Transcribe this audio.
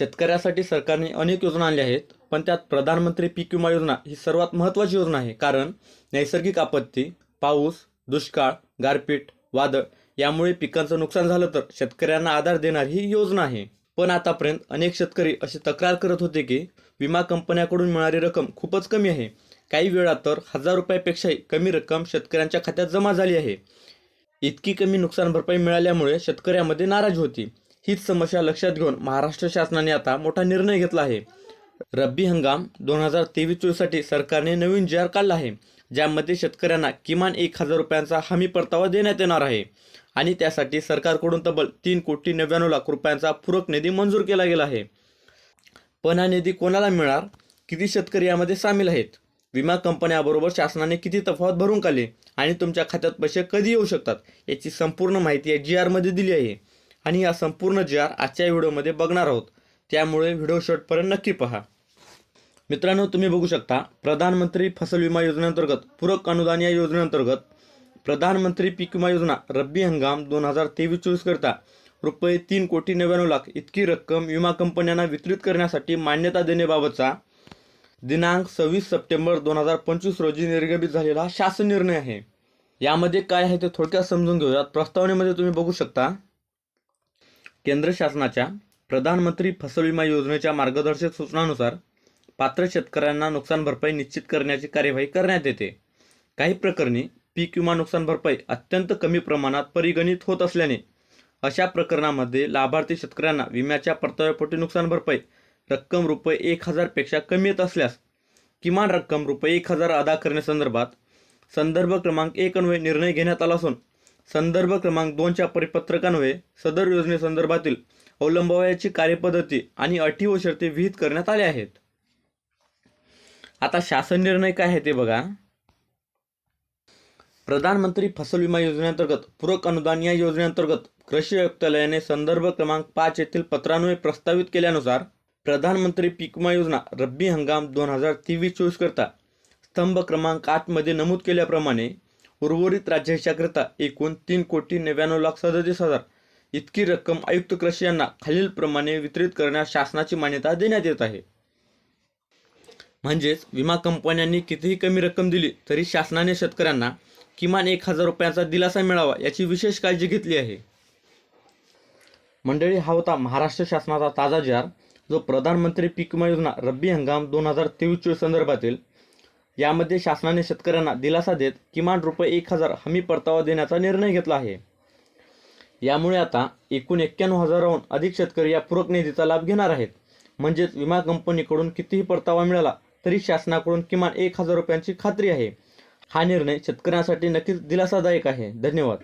शेतकऱ्यासाठी सरकारने अनेक योजना आणल्या आहेत पण त्यात प्रधानमंत्री पीक विमा योजना ही सर्वात महत्त्वाची योजना आहे कारण नैसर्गिक आपत्ती पाऊस दुष्काळ गारपीट वादळ यामुळे पिकांचं नुकसान झालं तर शेतकऱ्यांना आधार देणारी ही योजना आहे. पण आतापर्यंत अनेक शेतकरी अशी तक्रार करत होते की विमा कंपन्याकडून मिळणारी रक्कम खूपच कमी आहे. काही वेळा तर हजार रुपयापेक्षाही कमी रक्कम शेतकऱ्यांच्या खात्यात जमा झाली आहे. इतकी कमी नुकसान भरपाई मिळाल्यामुळे शेतकऱ्यामध्ये नाराज होती. हीच समस्या लक्षात घेऊन महाराष्ट्र शासनाने आता मोठा निर्णय घेतला आहे. रब्बी हंगाम दोन हजार तेवीस चोवीससाठी सरकारने नवीन जी आर काढला आहे ज्यामध्ये शेतकऱ्यांना किमान एक हजार रुपयांचा हमी परतावा देण्यात येणार आहे. आणि त्यासाठी सरकारकडून तब्बल तीन कोटी नव्याण्णव लाख रुपयांचा पूरक निधी मंजूर केला गेला आहे. पण हा निधी कोणाला मिळणार? किती शेतकरी यामध्ये सामील आहेत? विमा कंपन्याबरोबर शासनाने किती तफावत भरून काढली? आणि तुमच्या खात्यात पैसे कधी येऊ शकतात? याची संपूर्ण माहिती या जी आरमध्ये दिली आहे. आणि या संपूर्ण जी आर आजच्या व्हिडिओमध्ये बघणार आहोत. त्यामुळे व्हिडिओ शेवटपर्यंत नक्की पहा. मित्रांनो तुम्ही बघू शकता प्रधानमंत्री फसल विमा योजनेअंतर्गत पूरक अनुदान या योजनेअंतर्गत प्रधानमंत्री पीक विमा योजना रब्बी हंगाम दोन हजार तेवीस चोवीस करता रुपये तीन कोटी नव्याण्णव लाख इतकी रक्कम विमा कंपन्यांना वितरित करण्यासाठी मान्यता देण्याबाबतचा दिनांक सव्वीस सप्टेंबर दोन हजार पंचवीस रोजी निर्गमित झालेला शासन निर्णय आहे. यामध्ये काय आहे ते थोडक्यात समजून घेऊयात. प्रस्तावनेमध्ये तुम्ही बघू शकता केंद्र शासनाच्या प्रधानमंत्री फसल विमा योजनेच्या मार्गदर्शक सूचनानुसार पात्र शेतकऱ्यांना नुकसान भरपाई निश्चित करण्याची कार्यवाही करण्यात येते. काही प्रकरणी पीक विमा नुकसान भरपाई अत्यंत कमी प्रमाणात परिगणित होत असल्याने अशा प्रकरणामध्ये लाभार्थी शेतकऱ्यांना विम्याच्या परताव्यापोटी नुकसान भरपाई रक्कम रुपये एक हजारपेक्षा कमी येत असल्यास किमान रक्कम रुपये एक हजार अदा करण्यासंदर्भात संदर्भ क्रमांक एक अन्वये निर्णय घेण्यात आला असून संदर्भ क्रमांक दोनच्या परिपत्रकान्वये सदर योजनेसंदर्भातील अवलंबावयाची कार्यपद्धती आणि अटी व शर्ती विहित करण्यात आल्या आहेत. आता शासन निर्णय काय आहे ते बघा. प्रधानमंत्री फसल विमा योजनेअंतर्गत पूरक अनुदान या योजनेअंतर्गत कृषी आयुक्तालयाने संदर्भ क्रमांक पाच येथील पत्रान्वये प्रस्तावित केल्यानुसार प्रधानमंत्री पीक विमा योजना रब्बी हंगाम दोन हजार तेवीस चोवीस करता स्तंभ क्रमांक आठमध्ये नमूद केल्याप्रमाणे उर्वरित राज्याच्याकरिता एकूण तीन कोटी नव्याण्णव लाख सदतीस हजार. इतकी रक्कम आयुक्त कृषी यांना खालीलप्रमाणे वितरित करण्यास शासनाची मान्यता देण्यात येत आहे. म्हणजेच विमा कंपन्यांनी कितीही कमी रक्कम दिली तरी शासनाने शेतकऱ्यांना किमान एक हजार रुपयांचा दिलासा मिळावा याची विशेष काळजी घेतली आहे. मंडळी हा होता महाराष्ट्र शासनाचा ताजा जार जो प्रधानमंत्री पीक विमा योजना रब्बी हंगाम दोन हजार तेवीस चोवीस संदर्भातील यामध्ये शासनाने शेतकऱ्यांना दिलासा देत किमान रुपये एक हजार हमी परतावा देण्याचा निर्णय घेतला आहे. यामुळे आता एकूण एक्क्याण्णव हजाराहून अधिक शेतकरी या पूरक निधीचा लाभ घेणार आहेत. म्हणजेच विमा कंपनीकडून कितीही परतावा मिळाला तरी शासनाकडून किमान एक हजार रुपयांची खात्री आहे. हा निर्णय शेतकऱ्यांसाठी नक्कीच दिलासादायक आहे. धन्यवाद.